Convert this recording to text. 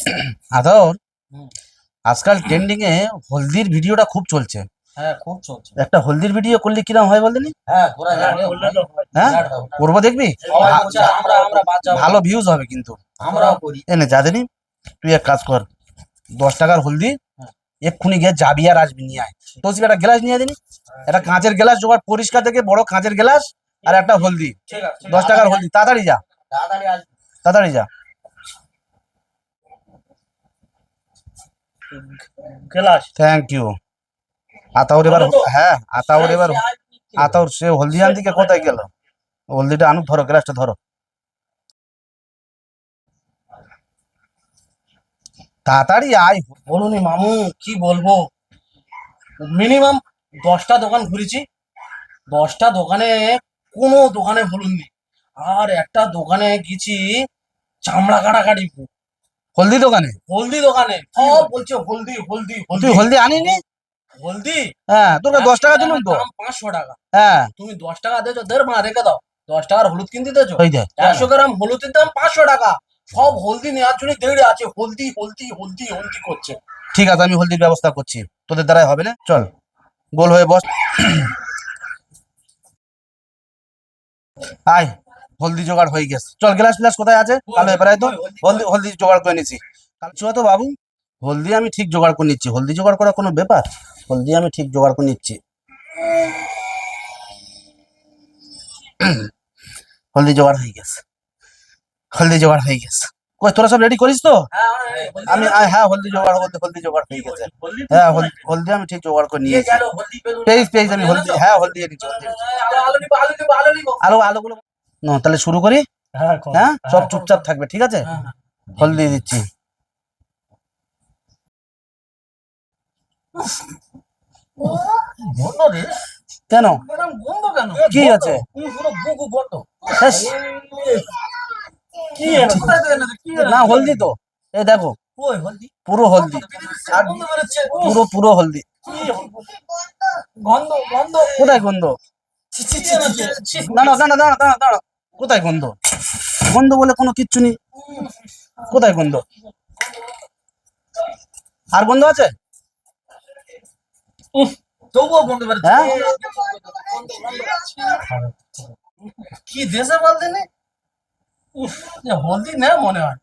আদর আজকাল ট্রেন্ডিং এ হলদির ভিডিওটা খুব চলছে। হ্যাঁ খুব চলছে। একটা হলদির ভিডিও করলে কিরম হয় বলদিনি হ্যাঁ হ্যাঁ, তো হয়। করব দেখবি? ভালো ভিউজ হবে কিন্তু। আমরাও করি। এনে যা দিনি তুই এক কাজ কর। দশ টাকার হলদি। এক্ষুনি গিয়ে যাবি আর আসবি নিয়ে আয়। তোসিব একটা গ্লাস নিয়ে দিনি একটা কাঁচের গ্লাস জোগাড় পরিষ্কার থেকে বড় কাঁচের গ্লাস আর একটা হলদি। দশ টাকার হলদি। তাড়াতাড়ি যা। তাড়াতাড়ি যা। গ্লাস। থ্যাংক ইউ আতাউর এবার হ্যাঁ আতাউর এবার আতাউর সে হলদি আন দিকে কোথায় গেল? হলদিটা আনুক ধরো গ্লাসটা ধরো। তাড়াতাড়ি আয়। বলুনি মামু কি বলব? মিনিমাম দশটা দোকান ঘুরেছি। দশটা দোকানে কোনো দোকানে বলুননি আর একটা দোকানে গেছি চামড়া কাটাকাটি হলদি দোকানে? হলদি দোকানে। সব বলছে হলদি হলদি হলদি তুই হলদি? আনিনি? হলদি? হ্যাঁ তোর দশ টাকা দিলাম তো। পাঁচশো টাকা। হ্যাঁ। তুমি দশ টাকা দিয়েছ দেড় মা রেখে দাও। দশ টাকার হলুদ কিনতে দিয়েছ। একশো গ্রাম হলুদের দাম পাঁচশো টাকা। সব হলদি নেওয়ার জন্য দেড়ে আছে। হলদি হলদি হলদি হলদি করছে। ঠিক আছে আমি হলদির ব্যবস্থা করছি। তোদের দ্বারাই হবে না? চল গোল হয়ে বস। আয়। হলদি জোগাড় হয়ে গেছে। চল গ্লাস ফ্লাস কোথায় আছে? কালো এবারে তো হলদি হলদি জোগাড় করে নিছি। কাল চুয়া তো বাবু হলদি আমি ঠিক জোগাড় করে নিচ্ছি। হলদি জোগাড় করা কোনো ব্যাপার? হলদি আমি ঠিক জোগাড় করে নিচ্ছি। হলদি জোগাড় হয়ে গেছে। হলদি জোগাড় হয়ে গেছে। কই তোরা সব রেডি করিস তো? আমি আ- হ্যাঁ হলদি জোগাড় হলদি হলদি জোগাড় হয়ে গেছে। হ্যাঁ হলদি আমি ঠিক জোগাড় করে নিয়েছি। পেজ পেজ আমি হলদি হ্যাঁ হলদি। আলু আলুগুলো তাহলে শুরু করি? হ্যাঁ হ্যাঁ? সব চুপচাপ থাকবে ঠিক আছে? হ্যাঁ, হলদি দিচ্ছি। কেন? কি আছে? না হলদি তো। এই দেখো পুরো হলদি। পুরো পুরো হলদি। গন্ধ গন্ধ। কোথায় গন্ধ? না না দাঁড়া দাঁড়া দাঁড়া দাঁড়া কোথায় গন্ধ? গন্ধ বলে কোনো কিচ্ছু নেই। কোথায় গন্ধ? আর গন্ধ আছে? তবুও গন্ধ হ্যাঁ? কি দেশে বলতে নে উফ, হলদি না মনে হয়।